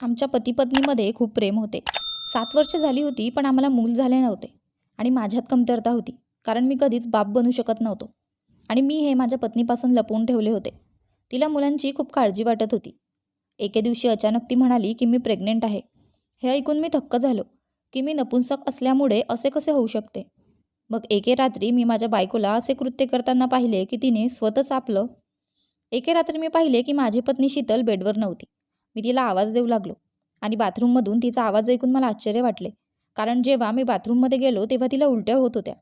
आमच्या पतीपत्नीमध्ये खूप प्रेम होते. सात वर्ष झाली होती पण आम्हाला मूल झाले नव्हते आणि माझ्यात कमतरता होती कारण मी कधीच बाप बनू शकत नव्हतो. आणि मी हे माझ्या पत्नीपासून लपवून ठेवले होते. तिला मुलांची खूप काळजी वाटत होती. एके दिवशी अचानक ती म्हणाली की मी प्रेग्नेंट आहे. हे ऐकून मी थक्क झालो की मी नपुंसक असल्यामुळे असे कसे होऊ शकते? मग एके रात्री मी माझ्या बायकोला असे कृत्य करताना पाहिले की तिने स्वतःच आपलं एके रात्री मी पाहिले की माझी पत्नी शीतल बेडवर नव्हती. मी तिला आवाज देऊ लागलो. आणि बाथरूममधून तिचा आवाज ऐकून मला आश्चर्य वाटले. कारण जेव्हा मी बाथरूममध्ये गेलो तेव्हा तिला उलट्या होत होत्या.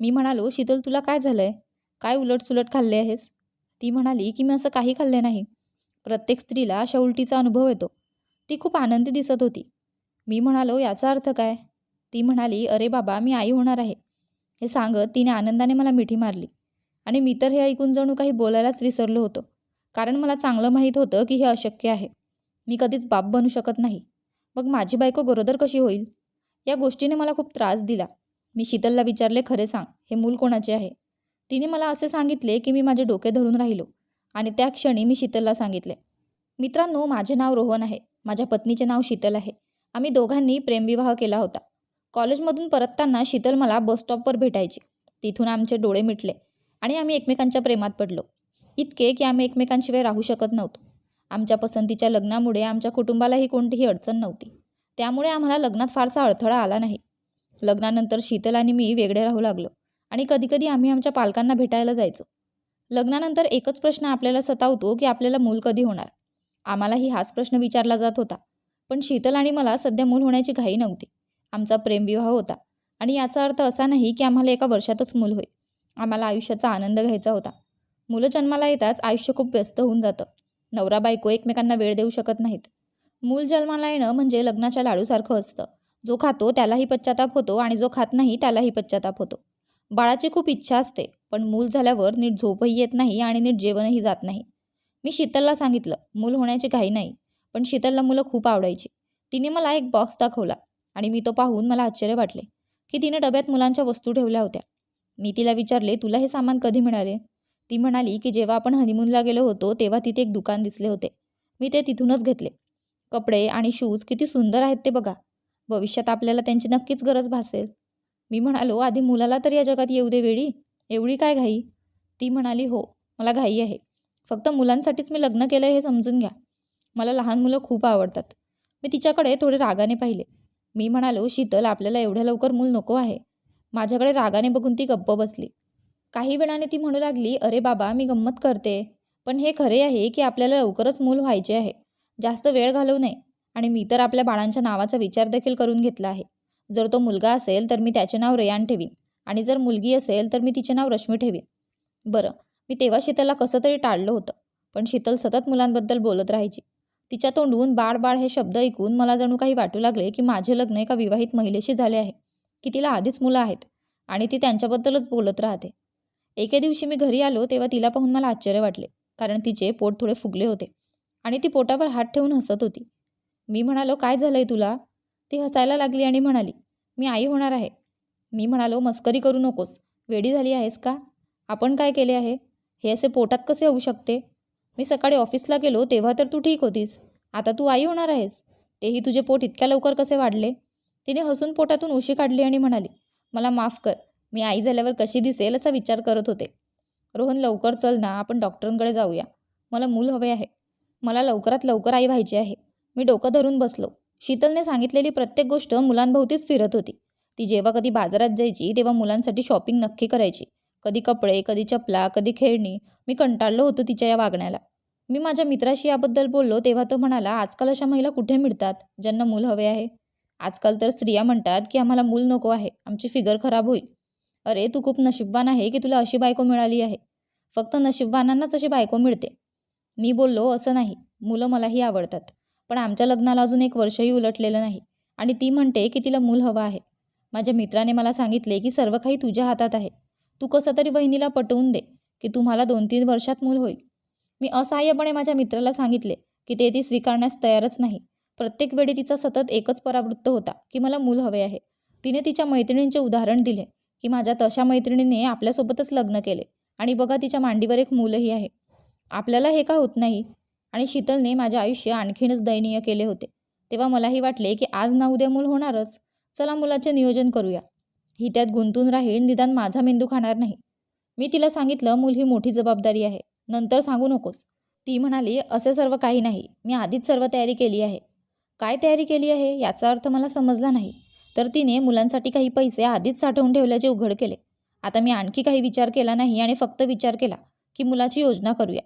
मी म्हणालो शीतल तुला काय झालं आहे काय उलटसुलट खाल्ले आहेस? ती म्हणाली की मी असं काही खाल्ले नाही. प्रत्येक स्त्रीला अशा उलटीचा अनुभव येतो. ती खूप आनंदी दिसत होती. मी म्हणालो याचा अर्थ काय? ती म्हणाली अरे बाबा मी आई होणार आहे. हे सांगत तिने आनंदाने मला मिठी मारली. आणि मी तर हे ऐकून जणू काही बोलायलाच विसरलो होतो. कारण मला चांगलं माहीत होतं की हे अशक्य आहे. मी कधीच बाप बनू शकत नाही. मग माझी बायको गरोदर कशी होईल? या गोष्टीने मला खूप त्रास दिला. मी शीतलला विचारले खरे सांग हे मूल कोणाचे आहे? तिने मला असे सांगितले की मी माझे डोके धरून राहिलो आणि त्या क्षणी मी शीतलला सांगितले मित्रांनो माझे नाव रोहन आहे. माझ्या पत्नीचे नाव शीतल आहे. आम्ही दोघांनी प्रेमविवाह केला होता. कॉलेजमधून परतताना शीतल मला बसस्टॉपवर भेटायची. तिथून आमचे डोळे मिटले आणि आम्ही एकमेकांच्या प्रेमात पडलो. इतके की आम्ही एकमेकांशिवाय राहू शकत नव्हतो. आमच्या पसंतीच्या लग्नामुळे आमच्या कुटुंबालाही कोणतीही अडचण नव्हती. त्यामुळे आम्हाला लग्नात फारसा अडथळा आला नाही. लग्नानंतर शीतल आणि मी वेगळे राहू लागलो आणि कधीकधी आम्ही आमच्या पालकांना भेटायला जायचो. लग्नानंतर एकच प्रश्न आपल्याला सतावतो की आपल्याला मूल कधी होणार? आम्हालाही हाच प्रश्न विचारला जात होता. पण शीतल आणि मला सध्या मूल होण्याची घाई नव्हती. आमचा प्रेमविवाह होता आणि याचा अर्थ असा नाही की आम्हाला एका वर्षातच मूल होय. आम्हाला आयुष्याचा आनंद घ्यायचा होता. मुलं जन्माला येताच आयुष्य खूप व्यस्त होऊन जातं. नवरा बायको एकमेकांना वेळ देऊ शकत नाहीत. मूल जन्माला येणं म्हणजे लग्नाच्या लाडूसारखं असतं. जो खातो त्यालाही पश्चाताप होतो आणि जो खात नाही त्यालाही पश्चाताप होतो. बाळाची खूप इच्छा असते पण मूल झाल्यावर नीट झोपही येत नाही आणि नीट जेवणही जात नाही. मी शीतलला सांगितलं मूल होण्याची घाई नाही पण शीतलला मुलं खूप आवडायची. तिने मला एक बॉक्स दाखवला आणि मी तो पाहून मला आश्चर्य वाटले की तिने डब्यात मुलांच्या वस्तू ठेवल्या होत्या. मी तिला विचारले तुला हे सामान कधी मिळाले? ती म्हणाली की जेव्हा आपण हनीमूनला गेलो होतो तेव्हा तिथे एक दुकान दिसले होते. मी ते तिथूनच घेतले. कपडे आणि शूज किती सुंदर आहेत ते बघा. भविष्यात आपल्याला त्यांची नक्कीच गरज भासेल. मी म्हणालो आधी मुलाला तर या जगात येऊ दे वेळी. एवढी काय घाई? ती म्हणाली हो मला घाई आहे. फक्त मुलांसाठीच मी लग्न केलं हे समजून घ्या. मला लहान मुलं खूप आवडतात. मी तिच्याकडे थोडे रागाने पाहिले. मी म्हणालो शीतल आपल्याला एवढ्या लवकर मूल नको आहे. माझ्याकडे रागाने बघून ती गप्प बसली. काही वेळाने ती म्हणू लागली अरे बाबा मी गंमत करते. पण हे खरे आहे की आपल्याला लवकरच मूल व्हायचे आहे. जास्त वेळ घालवू नये. आणि मी तर आपल्या बाळांच्या नावाचा विचार देखील करून घेतला आहे. जर तो मुलगा असेल तर मी त्याचे नाव रेयान ठेवीन. आणि जर मुलगी असेल तर मी तिचे नाव रश्मी ठेवीन. बरं मी तेव्हा शीतलला कसं तरी टाळलं होतं. पण शीतल सतत मुलांबद्दल बोलत राहायची. तिच्या तोंडून बाळ बाळ हे शब्द ऐकून मला जणू काही वाटू लागले की माझे लग्न एका विवाहित महिलेशी झाले आहे की तिला आधीच मुलं आहेत आणि ती त्यांच्याबद्दलच बोलत राहते. एके दिवशी मी घरी आलो तेव्हा तिला पाहून मला आश्चर्य वाटले कारण तिचे पोट थोडे फुगले होते आणि ती पोटावर हात ठेवून हसत होती. मी म्हणालो काय झालंय तुला? ती हसायला लागली आणि म्हणाली मी आई होणार आहे. मी म्हणालो मस्करी करू नकोस. वेडी झाली आहेस का? आपण काय केले आहे? हे असे पोटात कसे होऊ शकते? मी सकाळी ऑफिसला गेलो तेव्हा तर तू ठीक होतीस. आता तू आई होणार आहेस. तेही तुझे पोट इतक्या लवकर कसे वाढले? तिने हसून पोटातून उशी काढली आणि म्हणाली मला माफ कर. मी आई झाल्यावर कशी दिसेल असा विचार करत होते. रोहन लवकर चल ना आपण डॉक्टरांकडे जाऊया. मला मूल हवे आहे. मला लवकरात लवकर आई व्हायची आहे. मी डोकं धरून बसलो. शीतलने सांगितलेली प्रत्येक गोष्ट मुलांभोवतीच फिरत होती. ती जेव्हा कधी बाजारात जायची तेव्हा मुलांसाठी शॉपिंग नक्की करायची. कधी कपडे कधी चपला कधी खेळणी. मी कंटाळलो होतो तिच्या या वागण्याला. मी माझ्या मित्राशी याबद्दल बोललो तेव्हा तो म्हणाला आजकाल अशा महिला कुठे मिळतात ज्यांना मूल हवे आहे? आजकाल तर स्त्रिया म्हणतात की आम्हाला मूल नको आहे. आमची फिगर खराब होईल. अरे तू खूप नशीबवान आहे की तुला अशी बायको मिळाली आहे. फक्त नशीबवानांनाच अशी बायको मिळते. मी बोललो असं नाही. मुलं मलाही आवडतात. पण आमच्या लग्नाला अजून एक वर्षही उलटलेलं नाही. आणि ती म्हणते की तिला मूल हवं आहे. माझ्या मित्राने मला सांगितले की सर्व काही तुझ्या हातात आहे. तू कसं तरी वहिनीला पटवून दे की तुम्हाला दोन तीन वर्षात मूल होईल. मी असहाय्यपणे माझ्या मित्राला सांगितले की ते ती स्वीकारण्यास तयारच नाही. प्रत्येक वेळी तिचा सतत एकच परावृत्त होता की मला मूल हवे आहे. तिने तिच्या मैत्रिणींचे उदाहरण दिले. की माझ्या तशा मैत्रिणीने आपल्यासोबतच लग्न केले. आणि बघा तिच्या मांडीवर एक मूलही आहे. आपल्याला हे का होत नाही? आणि शीतलने माझे आयुष्य आणखीनच दयनीय केले होते. तेव्हा मलाही वाटले की आज ना उद्या मूल होणारच. चला मुलाचे नियोजन करूया. ही त्यात गुंतून राहील निदान माझा मेंदू खाणार नाही. मी तिला सांगितलं मूल ही मोठी जबाबदारी आहे. नंतर सांगू नकोस. ती म्हणाली असे सर्व काही नाही. मी आधीच सर्व तयारी केली आहे. काय तयारी केली आहे? याचा अर्थ मला समजला नाही. तर तिने मुलांसाठी काही पैसे आधीच साठवून ठेवल्याचे उघड केले. आता मी आणखी काही विचार केला नाही आणि फक्त विचार केला की मुलाची योजना करूया.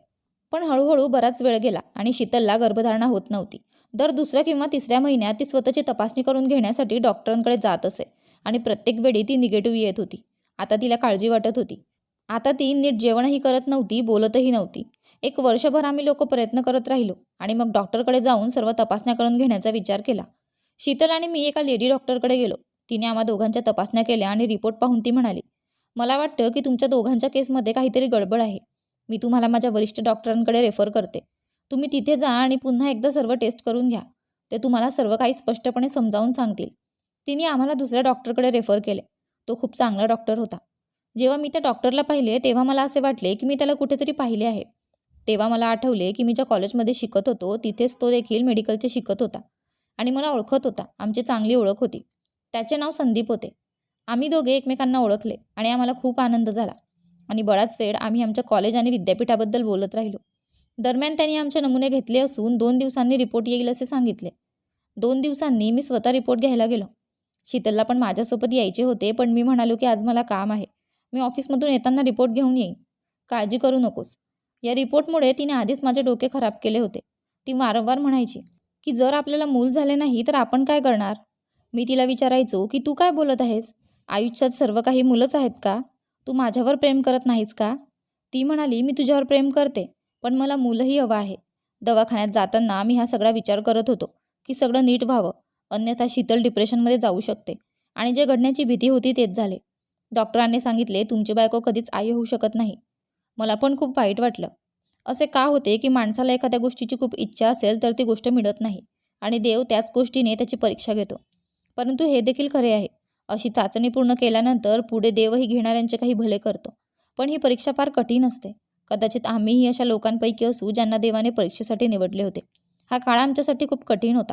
पण हळूहळू बराच वेळ गेला आणि शीतलला गर्भधारणा होत नव्हती. दर दुसऱ्या किंवा तिसऱ्या महिन्यात ती स्वतःची तपासणी करून घेण्यासाठी डॉक्टरांकडे जात असे आणि प्रत्येक वेळी ती निगेटिव्ह येत होती. आता तिला काळजी वाटत होती. आता ती नीट जेवणही करत नव्हती बोलतही नव्हती. एक वर्षभर आम्ही लोक प्रयत्न करत राहिलो आणि मग डॉक्टरकडे जाऊन सर्व तपासण्या करून घेण्याचा विचार केला. शीतल आणि मी एका लेडी डॉक्टरकडे गेलो. तिने आम्हा दोघांच्या तपासण्या केल्या आणि रिपोर्ट पाहून ती म्हणाली मला वाटतं की तुमच्या दोघांच्या केसमध्ये काहीतरी गडबड आहे. मी तुम्हाला माझ्या वरिष्ठ डॉक्टरांकडे रेफर करते. तुम्ही तिथे जा आणि पुन्हा एकदा सर्व टेस्ट करून घ्या. ते तुम्हाला सर्व काही स्पष्टपणे समजावून सांगतील. तिने आम्हाला दुसऱ्या डॉक्टरकडे रेफर केले. तो खूप चांगला डॉक्टर होता. जेव्हा मी त्या डॉक्टरला पाहिले तेव्हा मला असे वाटले की मी त्याला कुठेतरी पाहिले आहे. तेव्हा मला आठवले की मी ज्या कॉलेजमध्ये शिकत होतो तिथेच तो देखील मेडिकलचे शिकत होता. आणि मला ओळखत होता. आमची चांगली ओळख होती. त्याचे नाव संदीप होते. आम्ही दोघे एकमेकांना ओळखले आणि आम्हाला खूप आनंद झाला. आणि बराच वेळ आम्ही आमच्या कॉलेज आणि विद्यापीठाबद्दल बोलत राहिलो. दरम्यान त्यांनी आमचे नमुने घेतले असून दोन दिवसांनी रिपोर्ट येईल असे सांगितले. दोन दिवसांनी मी स्वतः रिपोर्ट घ्यायला गेलो. शीतलला पण माझ्यासोबत यायचे होते पण मी म्हणालो की आज मला काम आहे. मी ऑफिसमधून येताना रिपोर्ट घेऊन येईन. काळजी करू नकोस. या रिपोर्टमुळे तिने आधीच माझे डोके खराब केले होते. ती वारंवार म्हणायची की जर आपल्याला मूल झाले नाही तर आपण काय करणार? मी तिला विचारायचो की तू काय बोलत आहेस? आयुष्यात सर्व काही मुलंच आहेत का? तू माझ्यावर प्रेम करत नाहीस का? ती म्हणाली मी तुझ्यावर प्रेम करते पण मला मुलंही हवं आहे. दवाखान्यात जाताना मी हा सगळा विचार करत होतो की सगळं नीट व्हावं अन्यथा शीतल डिप्रेशनमध्ये जाऊ शकते आणि जे घडण्याची भीती होती तेच झाले. डॉक्टरांनी सांगितले तुमची बायको कधीच आई होऊ शकत नाही. मला पण खूप वाईट वाटलं. असे का होते की माणसाला एखाद्या गोष्टीची खूप इच्छा असेल तर ती गोष्ट मिळत नाही आणि देव त्याच गोष्टीने त्याची परीक्षा घेतो. परंतु हे देखील खरे आहे. अशी चाचणी पूर्ण केल्यानंतर पुढे देवही घेणाऱ्यांचे काही भले करतो. पण ही परीक्षा फार कठीण असते. कदाचित आम्हीही अशा लोकांपैकी असू ज्यांना देवाने परीक्षेसाठी निवडले होते. हा काळ आमच्यासाठी खूप कठीण होता.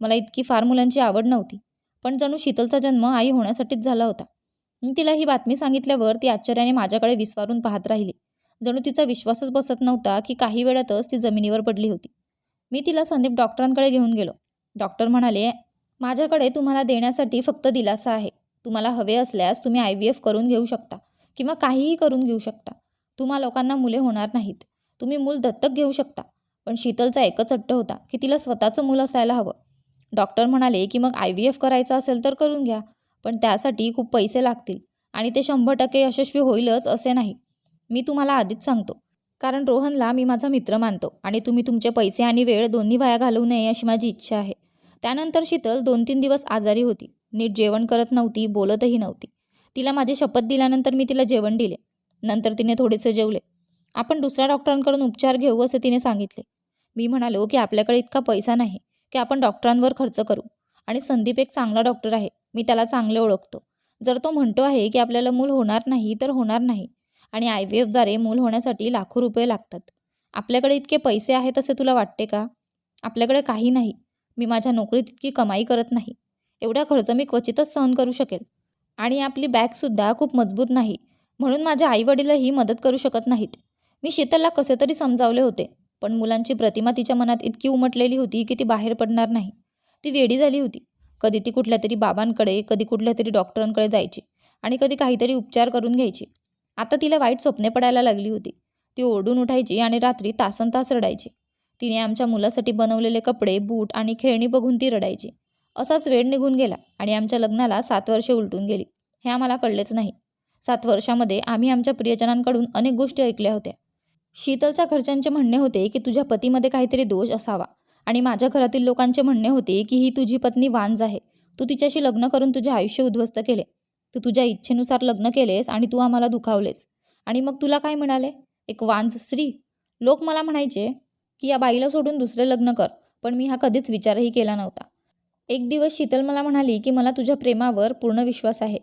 मला इतकी फार मुलांची आवड नव्हती. पण जणू शीतलचा जन्म आई होण्यासाठीच झाला होता. मी तिला ही बातमी सांगितल्यावर ती आश्चर्याने माझ्याकडे विस्वारून पाहत राहिली. जणू तिचा विश्वासच बसत नव्हता की काही वेळातच ती जमिनीवर पडली होती. मी तिला संदीप डॉक्टरांकडे घेऊन गेलो. डॉक्टर म्हणाले माझ्याकडे तुम्हाला देण्यासाठी फक्त दिलासा आहे. तुम्हाला हवे असल्यास तुम्ही आय व्ही एफ करून घेऊ शकता किंवा काहीही करून घेऊ शकता. तुम्हा लोकांना मुले होणार नाहीत. तुम्ही मूल दत्तक घेऊ शकता. पण शीतलचा एकच अट्ट होता की तिला स्वतःचं मूल असायला हवं. डॉक्टर म्हणाले की मग आय व्ही एफ करायचं असेल तर करून घ्या पण त्यासाठी खूप पैसे लागतील आणि ते शंभर टक्के यशस्वी होईलच असे नाही. मी तुम्हाला आधीच सांगतो. कारण रोहनला मी माझा मित्र मानतो आणि तुम्ही तुमचे पैसे आणि वेळ दोन्ही वाया घालवू नये अशी माझी इच्छा आहे. त्यानंतर शीतल दोन तीन दिवस आजारी होती. नीट जेवण करत नव्हती बोलतही नव्हती. तिला माझी शपथ दिल्यानंतर मी तिला जेवण दिले. नंतर तिने थोडेसे जेवले. आपण दुसऱ्या डॉक्टरांकडून उपचार घेऊ असे तिने सांगितले. मी म्हणालो की आपल्याकडे इतका पैसा नाही की आपण डॉक्टरांवर खर्च करू. आणि संदीप एक चांगला डॉक्टर आहे. मी त्याला चांगले ओळखतो. जर तो म्हणतो आहे की आपल्याला मूल होणार नाही तर होणार नाही. आणि आय व्ही एफद्वारे मूल होण्यासाठी लाखो रुपये लागतात. आपल्याकडे इतके पैसे आहेत असे तुला वाटते का? आपल्याकडे काही नाही. मी माझ्या नोकरीत इतकी कमाई करत नाही. एवढा खर्च मी क्वचितच सहन करू शकेल. आणि आपली बॅगसुद्धा खूप मजबूत नाही. म्हणून माझ्या आईवडीलही मदत करू शकत नाहीत. मी शीतलला कसे तरी समजावले होते पण मुलांची प्रतिमा तिच्या मनात इतकी उमटलेली होती की ती बाहेर पडणार नाही. ती वेडी झाली होती. कधी ती कुठल्या तरी बाबांकडे कधी कुठल्या तरी डॉक्टरांकडे जायची आणि कधी काहीतरी उपचार करून घ्यायची. आता तिला वाईट स्वप्ने पडायला लागली होती. ती ओरडून उठायची आणि रात्री तासन तास रडायची. तिने आमच्या मुलासाठी बनवलेले कपडे बूट आणि खेळणी बघून ती रडायची. असाच वेळ निघून गेला आणि आमच्या लग्नाला सात वर्षे उलटून गेली. हे आम्हाला कळलेच नाही. सात वर्षामध्ये आम्ही आमच्या प्रियजनांकडून अनेक गोष्टी ऐकल्या होत्या. शीतलच्या घरच्यांचे म्हणणे होते की तुझ्या पतीमध्ये काहीतरी दोष असावा आणि माझ्या घरातील लोकांचे म्हणणे होते की ही तुझी पत्नी वांज आहे. तू तिच्याशी लग्न करून तुझे आयुष्य उद्ध्वस्त केले. तू तुझ्या इच्छेनुसार लग्न केलेस आणि तू आम्हाला दुखावलेस. आणि मग तुला काय मिळाले एक वांज स्त्री. लोक मला म्हणायचे की या बाईला सोडून दुसरे लग्न कर पण मी हा कधीच विचारही केला नव्हता. एक दिवस शीतल मला म्हणाली की मला तुझ्या प्रेमावर पूर्ण विश्वास आहे.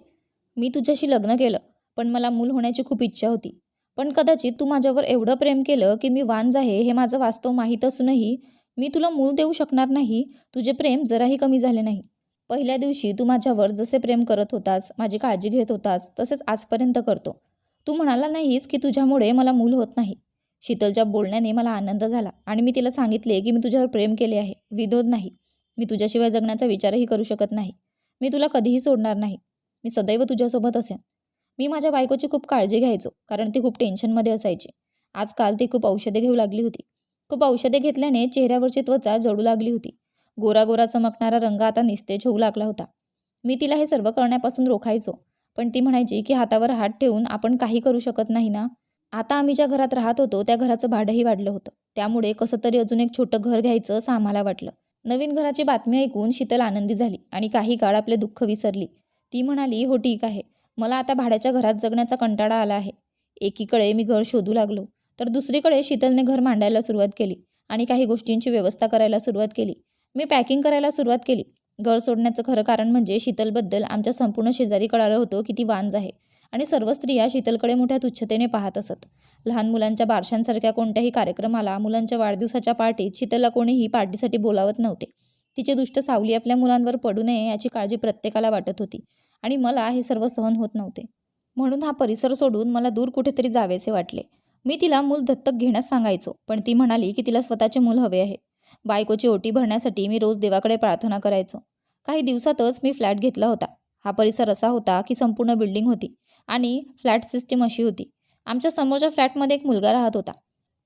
मी तुझ्याशी लग्न केलं पण मला मूल होण्याची खूप इच्छा होती. पण कदाचित तू माझ्यावर एवढं प्रेम केलं की मी वांज आहे हे माझं वास्तव माहीत असूनही मी तुला मूल देऊ शकणार नाही. तुझे प्रेम जराही कमी झाले नाही. पहिल्या दिवशी तू माझ्यावर जसे प्रेम करत होतास माझी काळजी घेत होतास तसेच आजपर्यंत करतो. तू म्हणाला नाहीस की तुझ्यामुळे मला मूल होत नाही. शीतलच्या बोलण्याने मला आनंद झाला आणि मी तिला सांगितले की मी तुझ्यावर प्रेम केले आहे. विनोद नाही. मी तुझ्याशिवाय जगण्याचा विचारही करू शकत नाही. मी तुला कधीही सोडणार नाही. मी सदैव तुझ्यासोबत असेन. मी माझ्या बायकोची खूप काळजी घ्यायचो कारण ती खूप टेन्शनमध्ये असायची. आजकाल ती खूप औषधे घेऊ लागली होती. खूप औषधे घेतल्याने चेहऱ्यावरची त्वचा जळू लागली होती. गोरा गोरा चमकणारा रंग आता निस्तेज होऊ लागला होता. मी तिला हे सर्व करण्यापासून रोखायचो पण ती म्हणायची की हातावर हात ठेवून आपण काही करू शकत नाही ना? आता आम्ही ज्या घरात राहत होतो त्या घराचं भाडंही वाढलं होतं. त्यामुळे कसं तरी अजून एक छोटं घर घ्यायचं असं आम्हाला वाटलं. नवीन घराची बातमी ऐकून शीतल आनंदी झाली आणि काही काळ आपले दुःख विसरली. ती म्हणाली हो ठीक आहे. मला आता भाड्याच्या घरात जगण्याचा कंटाळा आला आहे. एकीकडे मी घर शोधू लागलो तर दुसरीकडे शीतलने घर मांडायला सुरुवात केली आणि काही गोष्टींची व्यवस्था करायला सुरुवात केली. मी पॅकिंग करायला सुरुवात केली. घर सोडण्याचं खरं कारण म्हणजे शीतलबद्दल आमच्या संपूर्ण शेजारी कळालं होतं की ती वांज आहे आणि सर्व स्त्रिया शीतलकडे मोठ्या तुच्छतेने पाहत असत. लहान मुलांच्या बारशांसारख्या कोणत्याही कार्यक्रमाला मुलांच्या वाढदिवसाच्या पार्टीत शीतलला कोणीही पार्टीसाठी बोलावत नव्हते. तिची दुष्ट सावली आपल्या मुलांवर पडू नये याची काळजी प्रत्येकाला वाटत होती आणि मला हे सर्व सहन होत नव्हते. म्हणून हा परिसर सोडून मला दूर कुठेतरी जावेसे वाटले. मी तिला मूल दत्तक घेण्यास सांगायचो पण ती म्हणाली की तिला स्वतःचे मूल हवे आहे. बायकोची ओटी भरण्यासाठी मी रोज देवाकडे प्रार्थना करायचो. काही दिवसातच मी फ्लॅट घेतला होता. हा परिसर असा होता की संपूर्ण बिल्डिंग होती आणि फ्लॅट सिस्टीम अशी होती. आमच्या समोरच्या फ्लॅटमध्ये एक मुलगा राहत होता.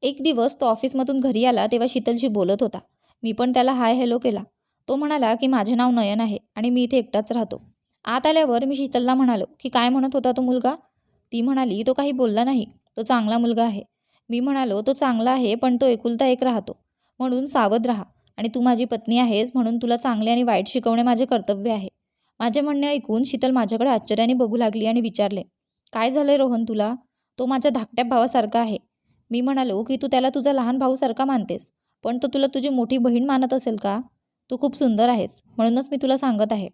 एक दिवस तो ऑफिसमधून घरी आला तेव्हा शीतलशी बोलत होता. मी पण त्याला हाय हॅलो केला. तो म्हणाला की माझे नाव नयन आहे आणि मी इथे एकटाच राहतो. आत आल्यावर मी शीतलला म्हणालो की काय म्हणत होता तो मुलगा? ती म्हणाली तो काही बोलला नाही. तो चांगला मुलगा आहे. मी म्हणालो तो चांगला आहे पण तो एकुलता एक राहतो. म्हणून सावध राहा. आणि तू माझी पत्नी आहेस म्हणून तुला चांगले आणि वाईट शिकवणे माझे कर्तव्य आहे. माझे म्हणणे ऐकून शीतल माझ्याकडे आश्चर्याने बघू लागली आणि विचारले काय झालंय रोहन तुला? तो माझ्या धाकट्या भावासारखा आहे. मी म्हणालो की तू त्याला तुझा लहान भाऊसारखा मानतेस पण तो तुला तुझी मोठी बहीण मानत असेल का? तू खूप सुंदर आहेस म्हणूनच मी तुला सांगत आहे.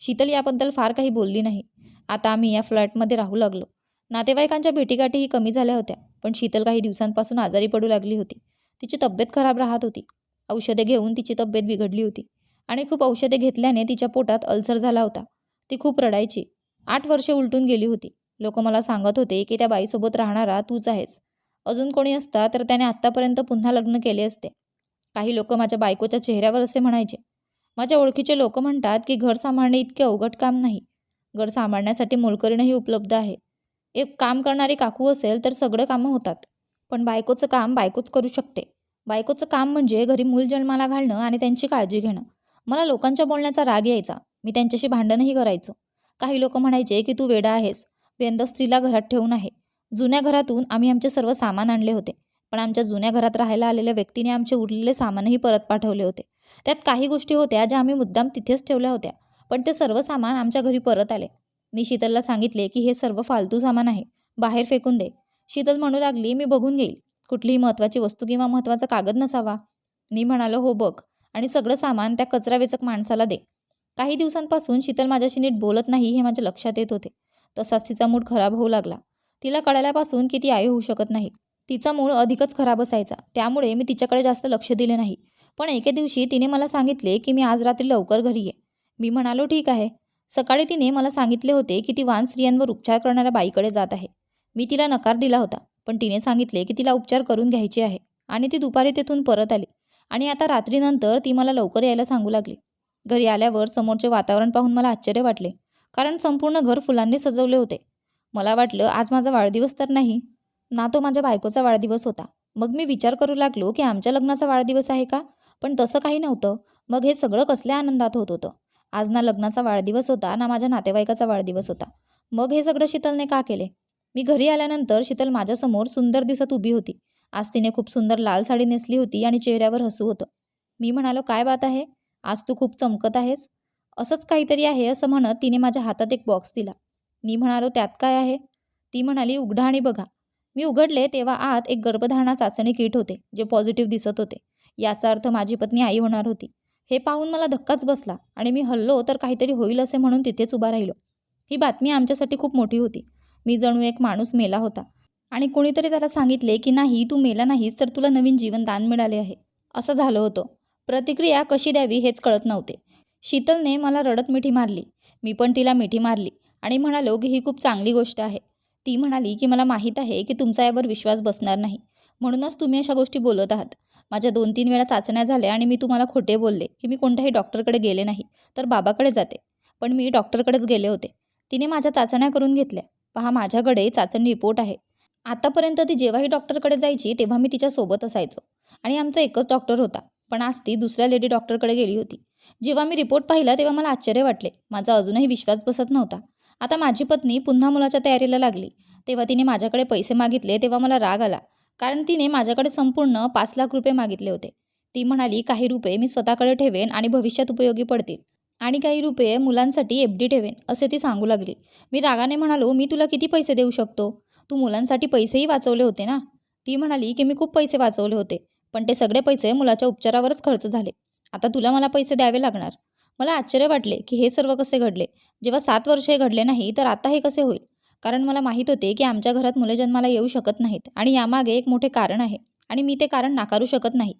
शीतल याबद्दल फार काही बोलली नाही. आता आम्ही या फ्लॅटमध्ये राहू लागलो. नातेवाईकांच्या भेटीगाठीही कमी झाल्या होत्या पण शीतल काही दिवसांपासून आजारी पडू लागली होती. तिची तब्येत खराब राहत होती. औषधे घेऊन तिची तब्येत बिघडली होती. आणि खूप औषधे घेतल्याने तिच्या पोटात अल्सर झाला होता. ती खूप रडायची. आठ वर्षे उलटून गेली होती. लोक मला सांगत होते की त्या बाईसोबत राहणारा तूच आहेस. अजून कोणी असता तर त्याने आत्तापर्यंत पुन्हा लग्न केले असते. काही लोक माझ्या बायकोच्या चेहऱ्यावर असे म्हणायचे. माझ्या ओळखीचे लोक म्हणतात की घर सांभाळणे इतके अवघड काम नाही. घर सांभाळण्यासाठी मोलकरीणही उपलब्ध आहे. एक काम करणारी काकू असेल तर सगळं कामं होतात. पण बायकोचं काम बायकोच करू शकते. बायकोचं काम म्हणजे घरी मूल जन्माला घालणं आणि त्यांची काळजी घेणं. मला लोकांच्या बोलण्याचा राग यायचा. मी त्यांच्याशी भांडणही करायचो. काही लोक म्हणायचे की तू वेडा आहेस. व्यंद स्त्रीला घरात ठेवून आहे. जुन्या घरातून आम्ही आमचे सर्व सामान आणले होते. पण आमच्या जुन्या घरात राहायला आलेल्या व्यक्तीने आमचे उरलेले सामानही परत पाठवले होते. त्यात काही गोष्टी होत्या ज्या आम्ही मुद्दाम तिथेच ठेवल्या होत्या. पण ते सर्व सामान आमच्या घरी परत आले. मी शीतलला सांगितले की हे सर्व फालतू सामान आहे. बाहेर फेकून दे. शीतल म्हणू लागली मी बघून घेईल. कुठलीही महत्त्वाची वस्तू किंवा महत्त्वाचा कागद नसावा. मी म्हणालो हो बघ. आणि सगळं सामान त्या कचरा वेचक माणसाला दे. काही दिवसांपासून शीतल माझ्याशी नीट बोलत नाही हे माझ्या लक्षात येत होते. तसाच तिचा मूड खराब होऊ लागला. तिला कळाल्यापासून की ती आई होऊ शकत नाही. तिचा मूड अधिकच खराब असायचा. त्यामुळे मी तिच्याकडे जास्त लक्ष दिले नाही. पण एके दिवशी तिने मला सांगितले की मी आज रात्री लवकर घरी ये. मी म्हणालो ठीक आहे. सकाळी तिने मला सांगितले होते की ती वान स्त्रियांवर उपचार करणाऱ्या बाईकडे जात आहे. मी तिला नकार दिला होता पण तिने सांगितले की तिला उपचार करून घ्यायचे आहे आणि ती दुपारी तेथून परत आली आणि आता रात्रीनंतर ती मला लवकर यायला सांगू लागली. घरी आल्यावर समोरचे वातावरण पाहून मला आश्चर्य वाटले कारण संपूर्ण घर फुलांनी सजवले होते. मला वाटलं आज माझा वाढदिवस तर नाही ना तो माझ्या बायकोचा वाढदिवस होता. मग मी विचार करू लागलो की आमच्या लग्नाचा वाढदिवस आहे का? पण तसं काही नव्हतं. मग हे सगळं कसल्या आनंदात होत होतं? आज ना लग्नाचा वाढदिवस होता ना माझ्या नातेवाईकाचा वाढदिवस होता. मग हे सगळं शीतलने का केले? मी घरी आल्यानंतर शीतल माझ्यासमोर सुंदर दिसत उभी होती. आज तिने खूप सुंदर लाल साडी नेसली होती आणि चेहऱ्यावर हसू होतं. मी म्हणालो काय बात आहे? आज तू खूप चमकत आहेस. असंच काहीतरी आहे असं म्हणत तिने माझ्या हातात एक बॉक्स दिला. मी म्हणालो त्यात काय आहे? ती म्हणाली उघडा आणि बघा. मी उघडले तेव्हा आत एक गर्भधारणा चाचणी किट होते जे पॉझिटिव्ह दिसत होते. याचा अर्थ माझी पत्नी आई होणार होती. हे पाहून मला धक्काच बसला आणि मी हल्लो तर काहीतरी होईल असे म्हणून तिथेच उभा राहिलो. ही बातमी आमच्यासाठी खूप मोठी होती. मी जणू एक माणूस मेला होता. आणि कोणीतरी त्याला सांगितले की नाही तू मेला नाहीस तर तुला नवीन जीवनदान मिळाले आहे. असं झालं होतं. प्रतिक्रिया कशी द्यावी हेच कळत नव्हते. शीतलने मला रडत मिठी मारली. मी पण तिला मिठी मारली आणि म्हणालो की ही खूप चांगली गोष्ट आहे. ती म्हणाली की मला माहीत आहे की तुमचा यावर विश्वास बसणार नाही. म्हणूनच तुम्ही अशा गोष्टी बोलत आहात. माझ्या दोन तीन वेळा चाचण्या झाल्या आणि मी तुम्हाला खोटे बोलले की मी कोणत्याही डॉक्टरकडे गेले नाही तर बाबाकडे जाते. पण मी डॉक्टरकडेच गेले होते. तिने माझ्या चाचण्या करून घेतल्या. पहा माझ्याकडे चाचणी रिपोर्ट आहे. आतापर्यंत ती जेव्हाही डॉक्टरकडे जायची तेव्हा मी तिच्यासोबत असायचो. आणि आमचा एकच डॉक्टर होता. पण आज ती दुसऱ्या लेडी डॉक्टरकडे गेली होती. जेव्हा मी रिपोर्ट पाहिला तेव्हा मला आश्चर्य वाटले. माझा अजूनही विश्वास बसत नव्हता. आता माझी पत्नी पुन्हा मुलाच्या तयारीला लागली. तेव्हा तिने माझ्याकडे पैसे मागितले तेव्हा मला राग आला. कारण तिने माझ्याकडे संपूर्ण पाच लाख रुपये मागितले होते. ती म्हणाली काही रुपये मी स्वतःकडे ठेवेन आणि भविष्यात उपयोगी पडतील. आणि काही रुपये मुलांसाठी एफ डी ठेवेन असे ती सांगू लागली. मी रागाने म्हणालो मी तुला किती पैसे देऊ शकतो? तू मुलांसाठी पैसेही वाचवले होते ना? ती म्हणाली की मी खूप पैसे वाचवले होते पण ते सगळे पैसे मुलाच्या उपचारावरच खर्च झाले. आता तुला मला पैसे द्यावे लागणार. मला आश्चर्य वाटले की हे सर्व कसे घडले. जेव्हा सात वर्ष हे घडले नाही तर आता हे कसे होईल? कारण मला माहीत होते की आमच्या घरात मुले जन्माला येऊ शकत नाहीत आणि यामागे एक मोठे कारण आहे. आणि मी ते कारण नाकारू शकत नाही.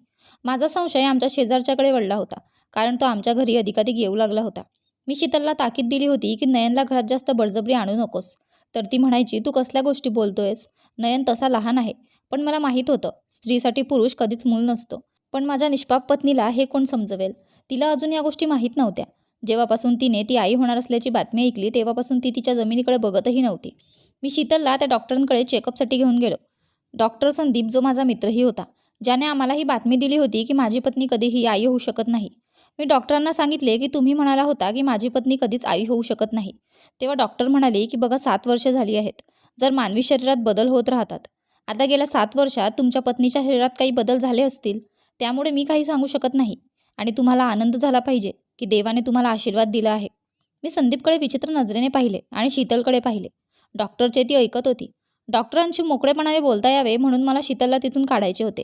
माझा संशय आमच्या शेजारच्याकडे वळला होता कारण तो आमच्या घरी अधिकाधिक येऊ लागला होता. मी शीतलला ताकीद दिली होती की नयनला घरात जास्त बळजबरी आणू नकोस. तर ती म्हणायची तू कसल्या गोष्टी बोलतोयस? नयन तसा लहान आहे. पण मला माहीत होतं स्त्रीसाठी पुरुष कधीच मूल नसतो. पण माझ्या निष्पाप पत्नीला हे कोण समजवेल? तिला अजून या गोष्टी माहीत नव्हत्या. जेव्हापासून तिने ती आई होणार असल्याची बातमी ऐकली तेव्हापासून ती तिच्या जमिनीकडे बघतही नव्हती. मी शीतलला त्या डॉक्टरांकडे चेकअपसाठी घेऊन गेलो. डॉक्टर संदीप जो माझा मित्रही होता ज्याने आम्हाला ही बातमी दिली होती की माझी पत्नी कधीही आई होऊ शकत नाही. मी डॉक्टरांना सांगितले की तुम्ही म्हणाला होता की माझी पत्नी कधीच आई होऊ शकत नाही. तेव्हा डॉक्टर म्हणाले की बघा सात वर्ष झाली आहेत. जर मानवी शरीरात बदल होत राहतात. आता गेल्या सात वर्षात तुमच्या पत्नीच्या शरीरात काही बदल झाले असतील त्यामुळे मी काही सांगू शकत नाही. आणि तुम्हाला आनंद झाला पाहिजे की देवाने तुम्हाला आशीर्वाद दिला आहे. मी संदीपकडे विचित्र नजरेने पाहिले आणि शीतलकडे पाहिले. डॉक्टरचे ती ऐकत होती. डॉक्टरांशी मोकळेपणाने बोलता यावे म्हणून मला शीतलला तिथून काढायचे होते.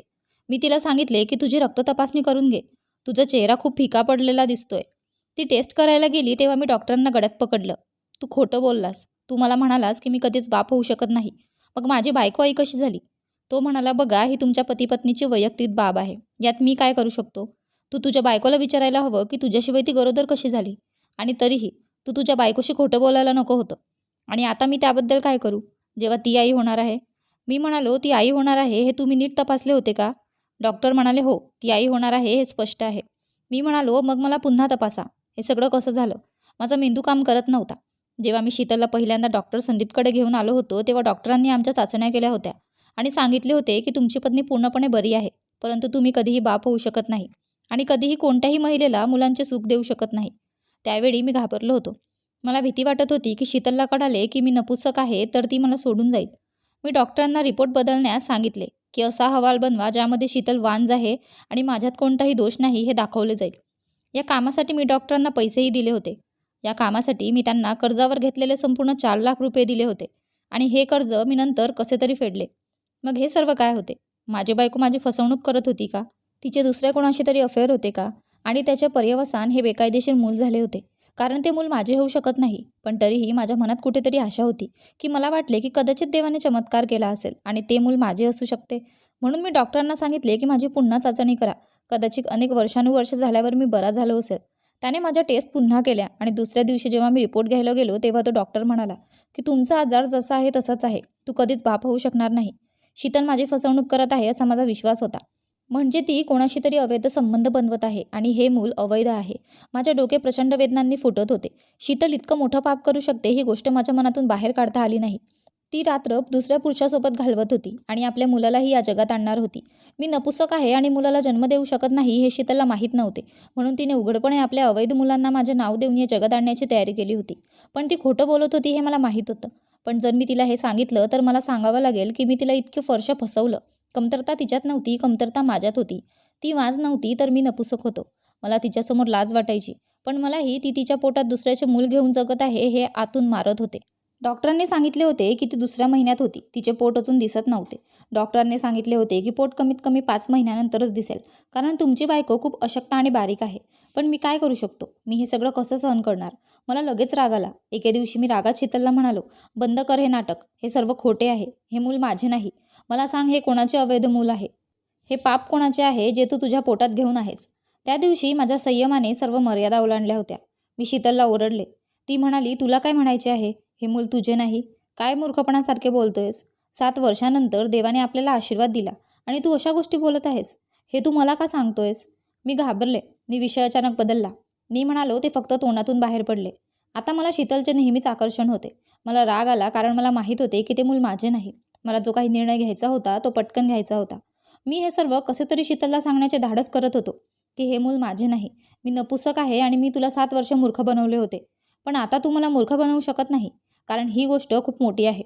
मी तिला सांगितले की तुझी रक्त तपासणी करून घे. तुझा चेहरा खूप फिका पडलेला दिसतोय. ती टेस्ट करायला गेली तेव्हा मी डॉक्टरांना गड्यात पकडलं. तू खोटं बोललास. तू मला म्हणालास की मी कधीच बाप होऊ शकत नाही. मग माझी बायको आई कशी झाली? तो म्हणाला बघा ही तुमच्या पतीपत्नीची वैयक्तिक बाब आहे. यात मी काय करू शकतो? तू तुझ्या बायकोला विचारायला हवं की तुझ्याशिवाय ती गरोदर कशी झाली? आणि तरीही तू तुझ्या बायकोशी खोटं बोलायला नको होतं. आणि आता मी त्याबद्दल काय करू? जेव्हा ती आई होणार आहे. मी म्हणालो ती आई होणार आहे हे तुम्ही नीट तपासले होते का? डॉक्टर म्हणाले हो ती आई होणार आहे हे स्पष्ट आहे. मी म्हणालो मग मला पुन्हा तपासा. हे सगळं कसं झालं? माझा मेंदू काम करत नव्हता. जेव्हा मी शीतलला पहिल्यांदा डॉक्टर संदीपकडे घेऊन आलो होतो तेव्हा डॉक्टरांनी आमच्या चाचण्या केल्या होत्या आणि सांगितले होते की तुमची पत्नी पूर्णपणे बरी आहे परंतु तुम्ही कधीही बाप होऊ शकत नाही आणि कधीही कोणत्याही महिलेला मुलांचे सुख देऊ शकत नाही. त्यावेळी मी घाबरलो होतो. मला भीती वाटत होती की शीतलला कळाले की मी नपुसक आहे तर ती मला सोडून जाईल. मी डॉक्टरांना रिपोर्ट बदलण्यास सांगितले की असा अहवाल बनवा ज्यामध्ये शीतल वांज आहे आणि माझ्यात कोणताही दोष नाही हे दाखवले जाईल. या कामासाठी मी डॉक्टरांना पैसेही दिले होते. या कामासाठी मी त्यांना कर्जावर घेतलेले संपूर्ण चार लाख रुपये दिले होते आणि हे कर्ज मी नंतर कसे तरी फेडले. मग हे सर्व काय होते? माझी बायको माझी फसवणूक करत होती का? तिचे दुसऱ्या कोणाशी तरी अफेअर होते का? आणि त्याचे पर्यवसान हे बेकायदेशीर मूल झाले होते. कारण ते मूल माझे होऊ शकत नाही. पण तरीही माझ्या मनात कुठेतरी आशा होती की मला वाटले की कदाचित देवाने चमत्कार केला असेल आणि ते मूल माझे असू शकते. म्हणून मी डॉक्टरांना सांगितले की माझी पुन्हा चाचणी करा. कदाचित अनेक वर्षानुवर्ष झाल्यावर मी बरा झालो असेल. त्याने माझ्या टेस्ट पुन्हा केल्या आणि दुसऱ्या दिवशी जेव्हा मी रिपोर्ट घ्यायला गेलो तेव्हा तो डॉक्टर म्हणाला की तुमचा आजार जसा आहे तसाच आहे. तू कधीच बाप होऊ शकणार नाही. शीतल माझी फसवणूक करत आहे असा माझा विश्वास होता. म्हणजे ती कोणाशी तरी अवैध संबंध बनवत आहे आणि हे मूल अवैध आहे. माझ्या डोके प्रचंड वेदनांनी फुटत होते. शीतल इतकं मोठं पाप करू शकते ही गोष्ट माझ्या मनातून बाहेर काढता आली नाही. ती रात्र दुसऱ्या पुरुषासोबत घालवत होती आणि आपल्या मुलालाही या जगात आणणार होती. मी नपुसक आहे आणि मुलाला जन्म देऊ शकत नाही हे शीतलला माहीत नव्हते. म्हणून तिने उघडपणे आपल्या अवैध मुलांना माझे नाव देऊन या जगात आणण्याची तयारी केली होती. पण ती खोटं बोलत होती हे मला माहीत होतं. पण जर मी तिला हे सांगितलं तर मला सांगावं लागेल की मी तिला इतके फरशा फसवलं. कमतरता तिच्यात नव्हती कमतरता माझ्यात होती. ती वाज नव्हती तर मी नपुसक होतो. मला तिच्यासमोर लाज वाटायची पण मलाही ती तिच्या पोटात दुसऱ्याचे मूल घेऊन जगत आहे हे आतून मारत होते. डॉक्टरांनी सांगितले होते की ती दुसऱ्या महिन्यात होती. तिचे पोट अजून दिसत नव्हते. डॉक्टरांनी सांगितले होते की पोट कमीत कमी पाच महिन्यानंतरच दिसेल. कारण तुमची बायको खूप अशक्त आणि बारीक आहे. पण मी काय करू शकतो? मी हे सगळं कसं सहन करणार? मला लगेच राग आला. एके दिवशी मी रागात शीतलला म्हणालो बंद कर हे नाटक. हे सर्व खोटे आहे. हे मूल माझे नाही. मला सांग हे कोणाचे अवैध मूल आहे? हे पाप कोणाचे आहे जे तू तुझ्या पोटात घेऊन आहेस? त्या दिवशी माझ्या संयमाने सर्व मर्यादा ओलांडल्या होत्या. मी शीतलला ओरडले. ती म्हणाली तुला काय म्हणायचे आहे? हे मूल तुझे नाही. काय मूर्खपणासारखे बोलतोयस? सात वर्षानंतर देवाने आपल्याला आशीर्वाद दिला आणि तू अशा गोष्टी बोलत आहेस? हे तू मला का सांगतोयस? मी घाबरले. मी विषय अचानक बदलला. मी म्हणालो ते फक्त तोंडातून बाहेर पडले. आता मला शीतलचे नेहमीच आकर्षण होते. मला राग आला कारण मला माहीत होते की ते मूल माझे नाही. मला जो काही निर्णय घ्यायचा होता तो पटकन घ्यायचा होता. मी हे सर्व कसे तरी शीतलला सांगण्याचे धाडस करत होतो की हे मूल माझे नाही. मी नपुसक आहे आणि मी तुला सात वर्ष मूर्ख बनवले होते. पण आता तू मला मूर्ख बनवू शकत नाही कारण ही गोष्ट खूप मोठी आहे.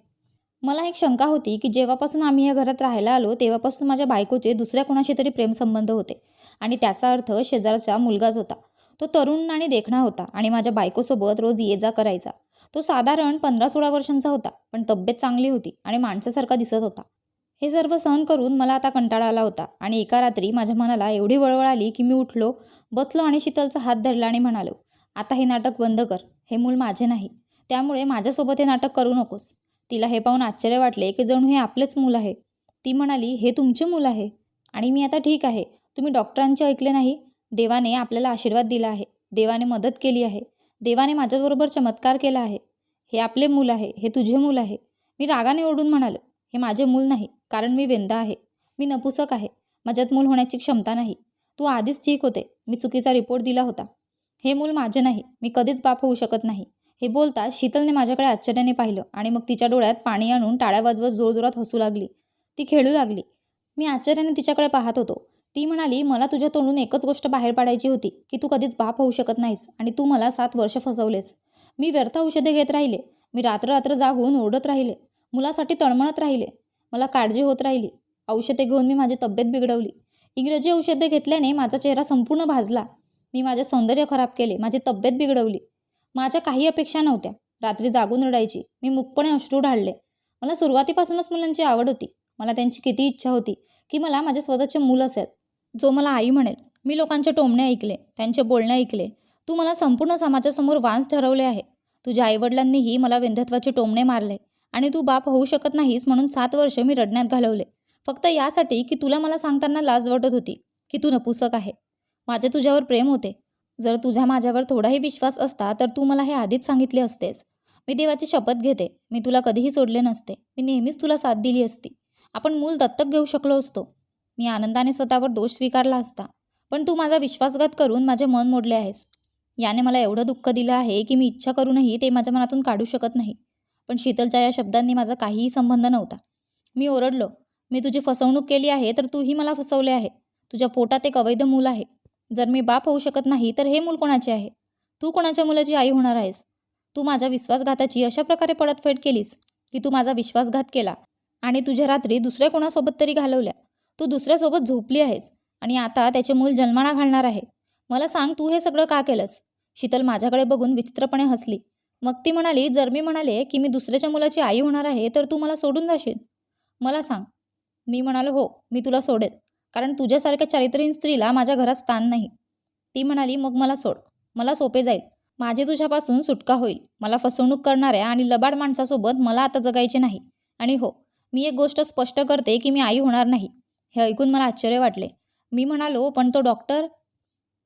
मला एक शंका होती की जेव्हापासून आम्ही या घरात राहायला आलो तेव्हापासून माझ्या बायकोचे दुसऱ्या कोणाशी तरी प्रेमसंबंध होते. आणि त्याचा अर्थ शेजारचा मुलगाच होता. तो तरुण आणि देखणा होता आणि माझ्या बायकोसोबत रोज ये जा करायचा. तो साधारण पंधरा सोळा वर्षांचा होता पण तब्येत चांगली होती आणि माणसासारखा दिसत होता. हे सर्व सहन करून मला आता कंटाळा आला होता आणि एका रात्री माझ्या मनाला एवढी वळवळ आली की मी उठलो बसलो आणि शीतलचा हात धरला आणि म्हणालो आता हे नाटक बंद कर. हे मूल माझे नाही. त्यामुळे माझ्यासोबत हे नाटक करू नकोस. तिला हे पाहून आश्चर्य वाटले की जणू हे आपलेच मूल आहे. ती म्हणाली हे तुमचे मूल आहे. आणि मी आता ठीक आहे. तुम्ही डॉक्टरांचे ऐकले नाही? देवाने आपल्याला आशीर्वाद दिला आहे. देवाने मदत केली आहे. देवाने माझ्याबरोबर चमत्कार केला आहे. हे आपले मूल आहे. हे तुझे मूल आहे. मी रागाने ओरडून म्हणालो हे माझे मूल नाही कारण मी वेंदा आहे. मी नपुसक आहे. माझ्यात मूल होण्याची क्षमता नाही. तू आधीच ठीक होते. मी चुकीचा रिपोर्ट दिला होता. हे मूल माझे नाही मी कधीच बाप होऊ शकत नाही. हे बोलता शीतलने माझ्याकडे आश्चर्याने पाहिलं आणि मग तिच्या डोळ्यात पाणी आणून टाळ्या वाजवत जोरजोरात हसू लागली. ती खेळू लागली. मी आश्चर्याने तिच्याकडे पाहत होतो. ती म्हणाली मला तुझ्या तोंडून एकच गोष्ट बाहेर पाडायची होती की तू कधीच बाप होऊ शकत नाहीस आणि तू मला सात वर्ष फसवलेस. मी व्यर्थ औषधे घेत राहिले. मी रात्र रात्र जागून ओरडत राहिले. मुलासाठी तळमळत राहिले. मला काळजी होत राहिली. औषधे घेऊन मी माझी तब्येत बिघडवली. इंग्रजी औषधे घेतल्याने माझा चेहरा संपूर्ण भाजला. मी माझे सौंदर्य खराब केले माझी तब्येत बिघडवली. माझ्या काही अपेक्षा नव्हत्या. रात्री जागून रडायची. मी मुकपणे अश्रू ढाळले. मला सुरुवातीपासूनच मुलांची आवड होती. मला त्यांची किती इच्छा होती की मला माझे स्वतःचे मूल असेल. जो मला आई म्हणेल. मी लोकांचे टोमणे ऐकले त्यांचे बोलणे ऐकले. तू मला संपूर्ण समाजासमोर वांस ठरवले आहे. तुझ्या आईवडिलांनीही मला वेंधत्वाचे टोमणे मारले आणि तू बाप होऊ शकत नाहीस म्हणून सात वर्ष मी रडण्यात घालवले. फक्त यासाठी की तुला मला सांगताना लाज वाटत होती की तू नपुसक आहे. माझे तुझ्यावर प्रेम होते. जर तुझा माझ्यावर थोडाही विश्वास असता तर तू मला हे आधीच सांगितले असतेस. मी देवाची शपथ घेते. मी तुला कधीही सोडले नसते. मी नेहमीच तुला साथ दिली असती. आपण मूल दत्तक घेऊ शकलो असतो. मी आनंदाने स्वतःवर दोष स्वीकारला असता. पण तू माझा विश्वासघात करून माझे मन मोडले आहेस. याने मला एवढं दुःख दिलं आहे की मी इच्छा करूनही ते माझ्या मनातून काढू शकत नाही. पण शीतलच्या या शब्दांनी माझा काहीही संबंध नव्हता. मी ओरडलो. मी तुझी फसवणूक केली आहे तर तूही मला फसवले आहे. तुझ्या पोटात एक अवैध मूल आहे. जर मी बाप होऊ शकत नाही तर हे मूल कोणाचे आहे? तू कोणाच्या मुलाची आई होणार आहेस? तू माझ्या विश्वासघाताची अशा प्रकारे परतफेड केलीस की तू माझा विश्वासघात केला आणि तुझ्या रात्री दुसऱ्या कोणासोबत तरी घालवल्या. तू दुसऱ्यासोबत झोपली आहेस आणि आता त्याचे मूल जन्माना घालणार आहे. मला सांग तू हे सगळं का केलंस? शीतल माझ्याकडे बघून विचित्रपणे हसली. मग ती म्हणाली जर मी म्हणाले की मी दुसऱ्याच्या मुलाची आई होणार आहे तर तू मला सोडून जाशील? मला सांग. मी म्हणालो हो मी तुला सोडेल. कारण तुझ्यासारख्या चारित्र्यहीन स्त्रीला माझ्या घरात स्थान नाही. ती म्हणाली मग मला सोड. मला सोपे जाईल. माझी तुझ्यापासून सुटका होईल. मला फसवणूक करणाऱ्या आणि लबाड माणसासोबत मला आता जगायचे नाही. आणि हो मी एक गोष्ट स्पष्ट करते की मी आई होणार नाही. हे ऐकून मला आश्चर्य वाटले. मी म्हणालो पण तो डॉक्टर?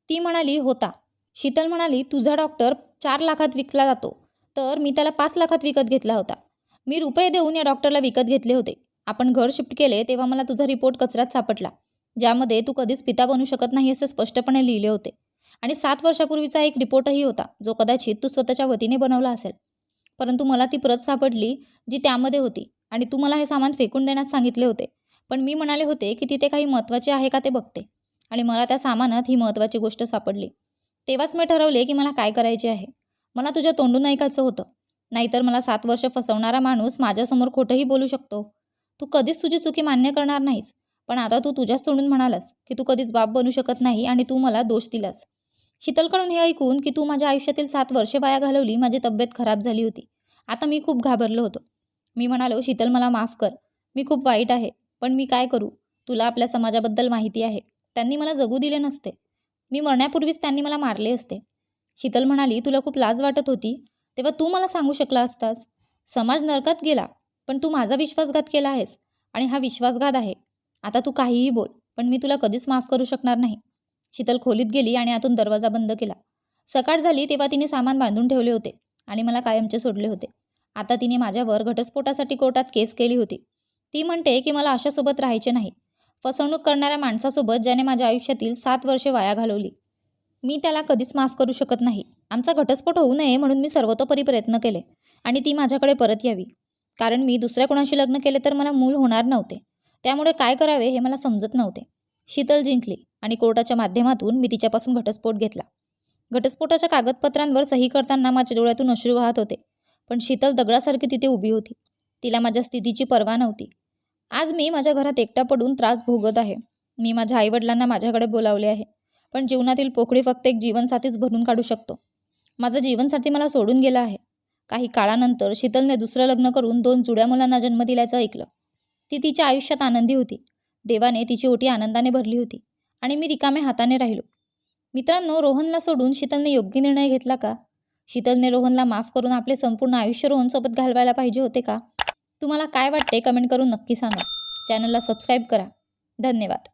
ती म्हणाली होता. शीतल म्हणाली तुझा डॉक्टर चार लाखात विकला जातो. तर मी त्याला पाच लाखात विकत घेतला होता. मी रुपये देऊन या डॉक्टरला विकत घेतले होते. आपण घर शिफ्ट केले तेव्हा मला तुझा रिपोर्ट कचऱ्यात सापडला. ज्यामध्ये तू कधीच पिता बनू शकत नाही असे स्पष्टपणे लिहिले होते. आणि सात वर्षापूर्वीचा एक रिपोर्टही होता जो कदाचित तू स्वतःच्या वतीने बनवला असेल. परंतु मला ती प्रत सापडली जी त्यामध्ये होती. आणि तू मला हे सामान फेकून देण्यास सांगितले होते. पण मी म्हणाले होते की तिथे काही महत्त्वाचे आहे का ते बघते. आणि मला त्या सामानात ही महत्त्वाची गोष्ट सापडली. तेव्हाच मी ठरवले की मला काय करायचे आहे. मला तुझ्या तोंडून ऐकायचं होतं. नाहीतर मला सात वर्ष फसवणारा माणूस माझ्यासमोर खोटंही बोलू शकतो. तू कधीच तुझी चुकी मान्य करणार नाहीस. पण आता तू तुझ्याच तोंडून म्हणालास की तू कधीच बाप बनू शकत नाही आणि तू मला दोष दिलास. शीतलकडून हे ऐकून की तू माझ्या आयुष्यातील सात वर्षे वाया घालवली माझी तब्येत खराब झाली होती. आता मी खूप घाबरलो होतो. मी म्हणालो शीतल मला माफ कर. मी खूप वाईट आहे पण मी काय करू? तुला आपल्या समाजाबद्दल माहिती आहे. त्यांनी मला जगू दिले नसते. मी मरण्यापूर्वीच त्यांनी मला मारले असते. शीतल म्हणाली तुला खूप लाज वाटत होती. तेव्हा तू मला सांगू शकला असतास. समाज नरकात गेला पण तू माझा विश्वासघात केला आहेस आणि हा विश्वासघात आहे. आता तू काहीही बोल पण मी तुला कधीच माफ करू शकणार नाही. शीतल खोलीत गेली आणि आतून दरवाजा बंद केला. सकाळ झाली तेव्हा तिने सामान बांधून ठेवले होते आणि मला कायमचे सोडले होते. आता तिने माझ्यावर घटस्फोटासाठी कोर्टात केस केली होती. ती म्हणते की मला अशासोबत राहायचे नाही. फसवणूक करणाऱ्या माणसासोबत ज्याने माझ्या आयुष्यातील सात वर्षे वाया घालवली. मी त्याला कधीच माफ करू शकत नाही. आमचा घटस्फोट होऊ नये म्हणून मी सर्वतोपरी प्रयत्न केले आणि ती माझ्याकडे परत यावी. कारण मी दुसऱ्या कोणाशी लग्न केले तर मला मूल होणार नव्हते. त्यामुळे काय करावे हे मला समजत नव्हते. शीतल जिंकली आणि कोर्टाच्या माध्यमातून मी तिच्यापासून घटस्फोट घेतला. घटस्फोटाच्या कागदपत्रांवर सही करताना माझ्या डोळ्यातून अश्रू वाहत होते पण शीतल दगडासारखी तिथे उभी होती. तिला माझ्या स्थितीची पर्वा नव्हती. आज मी माझ्या घरात एकटा पडून त्रास भोगत आहे. मी माझ्या आईवडिलांना माझ्याकडे बोलावले आहे पण जीवनातील पोकळी फक्त एक जीवनसाथीच भरून काढू शकतो. माझं जीवनसाथी मला सोडून गेला आहे. काही काळानंतर शीतलने दुसरं लग्न करून दोन जुड्या मुलांना जन्म दिल्याचं ऐकलं. ती तिच्या आयुष्यात आनंदी होती. देवाने तिची ओटी आनंदाने भरली होती आणि मी रिकाम्या हाताने राहिलो. मित्रांनो रोहनला सोडून शीतलने योग्य निर्णय घेतला का? शीतलने रोहनला माफ करून आपले संपूर्ण आयुष्य रोहनसोबत घालवायला पाहिजे होते का? तुम्हाला काय वाटते कमेंट करून नक्की सांगा. चॅनलला सबस्क्राईब करा. धन्यवाद.